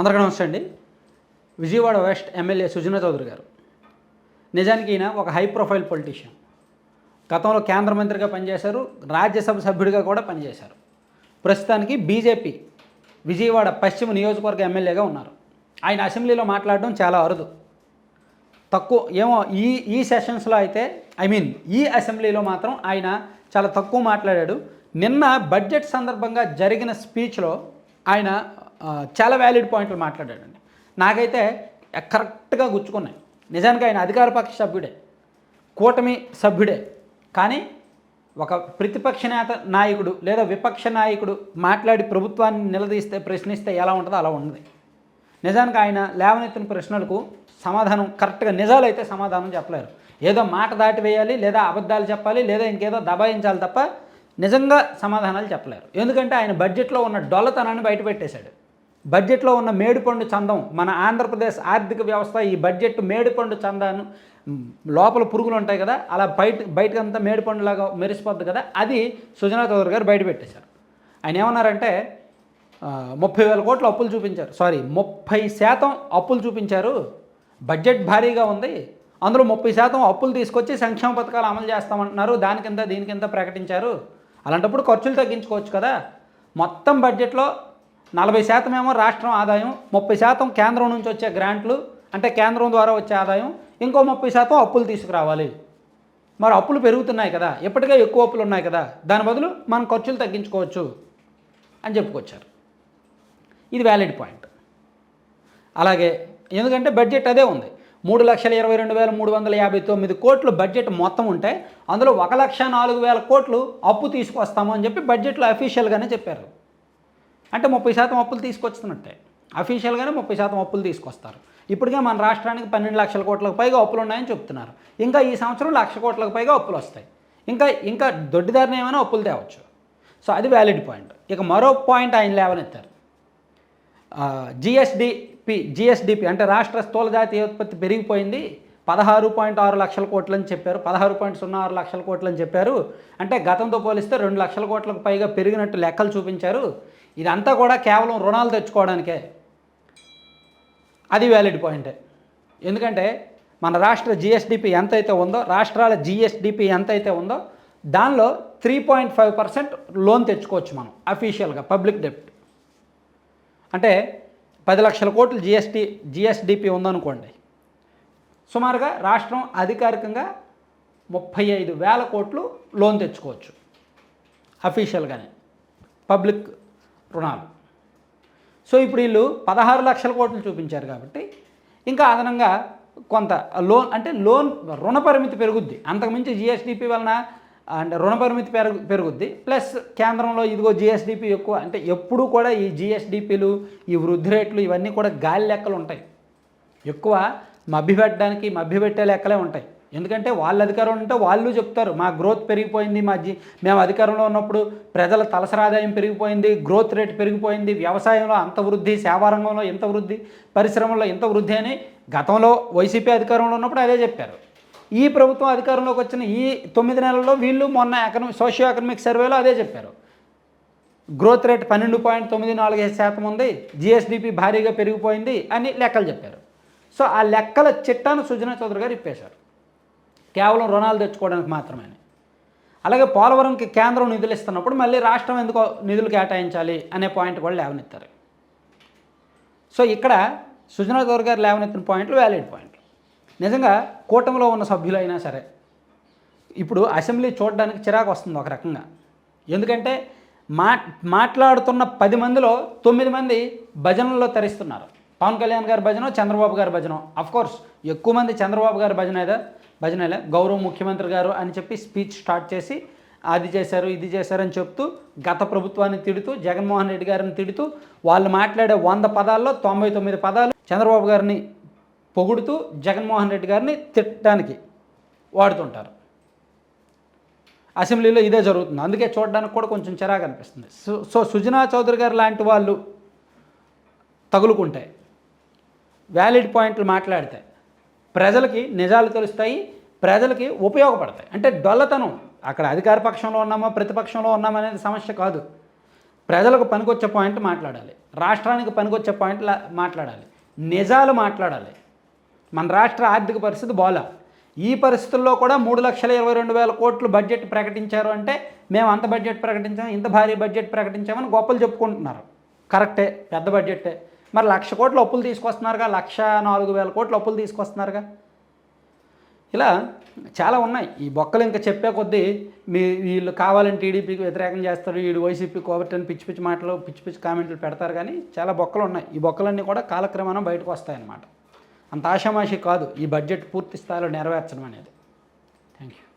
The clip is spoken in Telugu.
అందరికీ నమస్తే అండి. విజయవాడ వెస్ట్ ఎమ్మెల్యే సుజనా చౌదరి గారు. నిజానికి ఈయన ఒక హై ప్రొఫైల్ పొలిటీషియన్ గతంలో కేంద్ర మంత్రిగా పనిచేశారు రాజ్యసభ సభ్యుడిగా కూడా పనిచేశారు. ప్రస్తుతానికి బీజేపీ విజయవాడ పశ్చిమ నియోజకవర్గ ఎమ్మెల్యేగా ఉన్నారు. ఆయన అసెంబ్లీలో మాట్లాడడం చాలా అరుదు. తక్కువ ఏమో ఈ ఈ సెషన్స్లో అయితే ఐ మీన్ ఈ అసెంబ్లీలో మాత్రం ఆయన చాలా తక్కువ మాట్లాడాడు. నిన్న బడ్జెట్ సందర్భంగా జరిగిన స్పీచ్లో ఆయన చాలా వ్యాలిడ్ పాయింట్లు మాట్లాడాడండి. నాకైతే కరెక్ట్గా గుచ్చుకున్నాయి. నిజానికి ఆయన అధికార పక్ష సభ్యుడే కూటమి సభ్యుడే. కానీ ఒక ప్రతిపక్ష నేత నాయకుడు లేదా విపక్ష నాయకుడు మాట్లాడి ప్రభుత్వాన్ని నిలదీస్తే ప్రశ్నిస్తే ఎలా ఉంటుందో అలా ఉంది నిజానికి ఆయన లేవనెత్తిన ప్రశ్నలకు సమాధానం కరెక్ట్గా నిజాలైతే సమాధానం చెప్పలేరు. ఏదో మాట దాటి వేయాలి లేదా అబద్ధాలు చెప్పాలి లేదా ఇంకేదో దబాయించాలి తప్ప నిజంగా సమాధానాలు చెప్పలేరు. ఎందుకంటే ఆయన బడ్జెట్లో ఉన్న డొల్లతనాన్ని బయటపెట్టేశాడు బడ్జెట్లో ఉన్న మేడిపండు చందం మన ఆంధ్రప్రదేశ్ ఆర్థిక వ్యవస్థ ఈ బడ్జెట్ మేడిపండు చందాను లోపల పురుగులు ఉంటాయి కదా అలా బయట బయటకంతా మేడిపండులాగా మెరిసిపోద్ది కదా అది సుజనా చౌదరి గారు బయటపెట్టేశారు ఆయన ఏమన్నారంటే ముప్పై వేల కోట్ల అప్పులు చూపించారు. సారీ ముప్పై శాతం అప్పులు చూపించారు. బడ్జెట్ భారీగా ఉంది. అందులో ముప్పై శాతం అప్పులు తీసుకొచ్చి సంక్షేమ పథకాలు అమలు చేస్తామంటున్నారు. దానికింత దీనికింత ప్రకటించారు. అలాంటప్పుడు ఖర్చులు తగ్గించుకోవచ్చు కదా. మొత్తం బడ్జెట్లో నలభై శాతం ఏమో రాష్ట్రం ఆదాయం ముప్పై శాతం కేంద్రం నుంచి వచ్చే గ్రాంట్లు అంటే కేంద్రం ద్వారా వచ్చే ఆదాయం ఇంకో ముప్పై శాతం అప్పులు తీసుకురావాలి. మరి అప్పులు పెరుగుతున్నాయి కదా ఇప్పటికే ఎక్కువ అప్పులు ఉన్నాయి కదా దాని బదులు మనం ఖర్చులు తగ్గించుకోవచ్చు అని చెప్పుకొచ్చారు. ఇది వ్యాలిడ్ పాయింట్. అలాగే ఎందుకంటే బడ్జెట్ అదే ఉంది. మూడు లక్షల ఇరవై రెండు వేల మూడు వందల యాభై తొమ్మిది కోట్లు బడ్జెట్ మొత్తం ఉంటే అందులో ఒక లక్ష నాలుగు వేల కోట్లు అప్పు తీసుకొస్తాము అని చెప్పి బడ్జెట్లో అఫీషియల్గానే చెప్పారు. అంటే ముప్పై శాతం అప్పులు తీసుకొస్తున్నట్టే. అఫీషియల్గానే ముప్పై శాతం అప్పులు తీసుకొస్తారు. ఇప్పటికే మన రాష్ట్రానికి పన్నెండు లక్షల కోట్లకు పైగా అప్పులు ఉన్నాయని చెప్తున్నారు. ఇంకా ఈ సంవత్సరం లక్ష కోట్లకు పైగా అప్పులు వస్తాయి. ఇంకా ఇంకా దొడ్డిదారిని ఏమైనా అప్పులు తేవచ్చు. సో అది వ్యాలిడ్ పాయింట్ ఇక మరో పాయింట్ ఆయన లేవనెత్తారు. జిఎస్డిపి జిఎస్డిపి అంటే రాష్ట్ర స్థూల జాతీయ ఉత్పత్తి పెరిగిపోయింది. పదహారు పాయింట్ ఆరు లక్షల కోట్లు అని చెప్పారు. పదహారు పాయింట్ సున్నా ఆరు లక్షల కోట్లు అని చెప్పారు. అంటే గతంతో పోలిస్తే రెండు లక్షల కోట్లకు పైగా పెరిగినట్టు లెక్కలు చూపించారు. ఇదంతా కూడా కేవలం రుణాలు తెచ్చుకోవడానికే. అది వ్యాలిడ్ పాయింటే ఎందుకంటే మన రాష్ట్ర జిఎస్డిపి ఎంతైతే ఉందో రాష్ట్రాల జిఎస్డిపి ఎంతైతే ఉందో దానిలో three point five percent loan తెచ్చుకోవచ్చు మనం అఫీషియల్గా పబ్లిక్ డెప్ట్ అంటే పది లక్షల కోట్లు జిఎస్టీ జిఎస్డిపి ఉందనుకోండి. సుమారుగా రాష్ట్రం అధికారికంగా ముప్పై ఐదు వేల కోట్లు లోన్ తెచ్చుకోవచ్చు. అఫీషియల్గానే. పబ్లిక్ రుణాలు. సో ఇప్పుడు వీళ్ళు పదహారు లక్షల కోట్లు చూపించారు కాబట్టి ఇంకా అదనంగా కొంత లోన్ అంటే లోన్ రుణ పరిమితి పెరుగుద్ది. అంతకుమించి జిఎస్డిపి వలన అంటే రుణ పరిమితి పెరుగు పెరుగుద్ది. ప్లస్ కేంద్రంలో ఇదిగో జిఎస్డిపి ఎక్కువ అంటే ఎప్పుడూ కూడా ఈ జిఎస్డిపిలు ఈ వృద్ధి రేట్లు ఇవన్నీ కూడా గాలి లెక్కలు ఉంటాయి. ఎక్కువ మభ్యపెట్టడానికి మభ్యపెట్టే లెక్కలే ఉంటాయి. ఎందుకంటే వాళ్ళు అధికారంలో ఉంటే వాళ్ళు చెప్తారు మా గ్రోత్ పెరిగిపోయింది మా జీ మేము అధికారంలో ఉన్నప్పుడు ప్రజల తలసరి ఆదాయం పెరిగిపోయింది గ్రోత్ రేట్ పెరిగిపోయింది వ్యవసాయంలో అంత వృద్ధి సేవారంగంలో ఇంత వృద్ధి పరిశ్రమల్లో ఇంత వృద్ధి అని గతంలో వైసీపీ అధికారంలో ఉన్నప్పుడు అదే చెప్పారు. ఈ ప్రభుత్వం అధికారంలోకి వచ్చిన ఈ తొమ్మిది నెలల్లో వీళ్ళు మొన్న ఎకనమిక్ సోషియో ఎకనమిక్ సర్వేలో అదే చెప్పారు. గ్రోత్ రేట్ పన్నెండు పాయింట్ తొమ్మిది నాలుగు శాతం ఉంది జిఎస్డిపి భారీగా పెరిగిపోయింది అని లెక్కలు చెప్పారు. సో ఆ లెక్కల చిట్టాను సుజనా చౌదరి గారు ఇప్పేశారు. కేవలం రుణాలు తెచ్చుకోవడానికి మాత్రమే అలాగే పోలవరంకి కేంద్రం నిధులు ఇస్తున్నప్పుడు మళ్ళీ రాష్ట్రం ఎందుకో నిధులు కేటాయించాలి అనే పాయింట్ కూడా లేవనెత్తారు. సో ఇక్కడ సుజనా చౌదరి గారు లేవనెత్తిన పాయింట్లు వ్యాలిడ్ పాయింట్లు నిజంగా కూటమిలో ఉన్న సభ్యులైనా సరే ఇప్పుడు అసెంబ్లీ చూడడానికి చిరాకు వస్తుంది ఒక రకంగా. ఎందుకంటే మా మాట్లాడుతున్న పది మందిలో తొమ్మిది మంది భజనల్లో తరిస్తున్నారు. పవన్ కళ్యాణ్ గారి భజన చంద్రబాబు గారి భజన? కోర్స్ ఎక్కువ మంది చంద్రబాబు గారి భజన ఏదా భజనలే గౌరవ ముఖ్యమంత్రి గారు అని చెప్పి స్పీచ్ స్టార్ట్ చేసి అది చేశారు ఇది చేశారని చెప్తూ గత ప్రభుత్వాన్ని తిడుతూ జగన్మోహన్ రెడ్డి గారిని తిడుతూ వాళ్ళు మాట్లాడే వంద పదాల్లో తొంభై తొమ్మిది పదాలు చంద్రబాబు గారిని పొగుడుతూ జగన్మోహన్ రెడ్డి గారిని తిట్టడానికి వాడుతుంటారు. అసెంబ్లీలో ఇదే జరుగుతుంది. అందుకే చూడడానికి కూడా కొంచెం చిరాకు అనిపిస్తుంది. సో సో సుజనా చౌదరి గారు లాంటి వాళ్ళు తగులుకుంటాయి వ్యాలిడ్ పాయింట్లు మాట్లాడితే ప్రజలకి నిజాలు తెలుస్తాయి ప్రజలకి ఉపయోగపడతాయి. అంటే డొల్లతనం అక్కడ అధికార పక్షంలో ఉన్నామా ప్రతిపక్షంలో ఉన్నామా అనేది సమస్య కాదు. ప్రజలకు పనికొచ్చే పాయింట్ మాట్లాడాలి. రాష్ట్రానికి పనికొచ్చే పాయింట్ మాట్లాడాలి. నిజాలు మాట్లాడాలి. మన రాష్ట్ర ఆర్థిక పరిస్థితి బాలా. ఈ పరిస్థితుల్లో కూడా మూడు లక్షల ఇరవై రెండు వేల కోట్లు బడ్జెట్ ప్రకటించారు అంటే మేము అంత బడ్జెట్ ప్రకటించాం ఇంత భారీ బడ్జెట్ ప్రకటించామని గొప్పలు చెప్పుకుంటున్నారు. కరెక్టే పెద్ద బడ్జెట్టే మరి లక్ష కోట్లు అప్పులు తీసుకొస్తున్నారుగా లక్ష నాలుగు వేల కోట్లు అప్పులు తీసుకొస్తున్నారుగా. ఇలా చాలా ఉన్నాయి. ఈ బొక్కలు ఇంకా చెప్పే కొద్దీ మీ వీళ్ళు కావాలని టీడీపీకి వ్యతిరేకం చేస్తారు వీడు వైసీపీ కోబట్టని పిచ్చి పిచ్చి మాటలు పిచ్చి పిచ్చి కామెంట్లు పెడతారు కానీ చాలా బొక్కలు ఉన్నాయి. ఈ బొక్కలన్నీ కూడా కాలక్రమేణా బయటకు వస్తాయన్నమాట. అంత ఆషామాషి కాదు. ఈ బడ్జెట్ పూర్తి స్థాయిలో నెరవేర్చడం అనేది. Thank you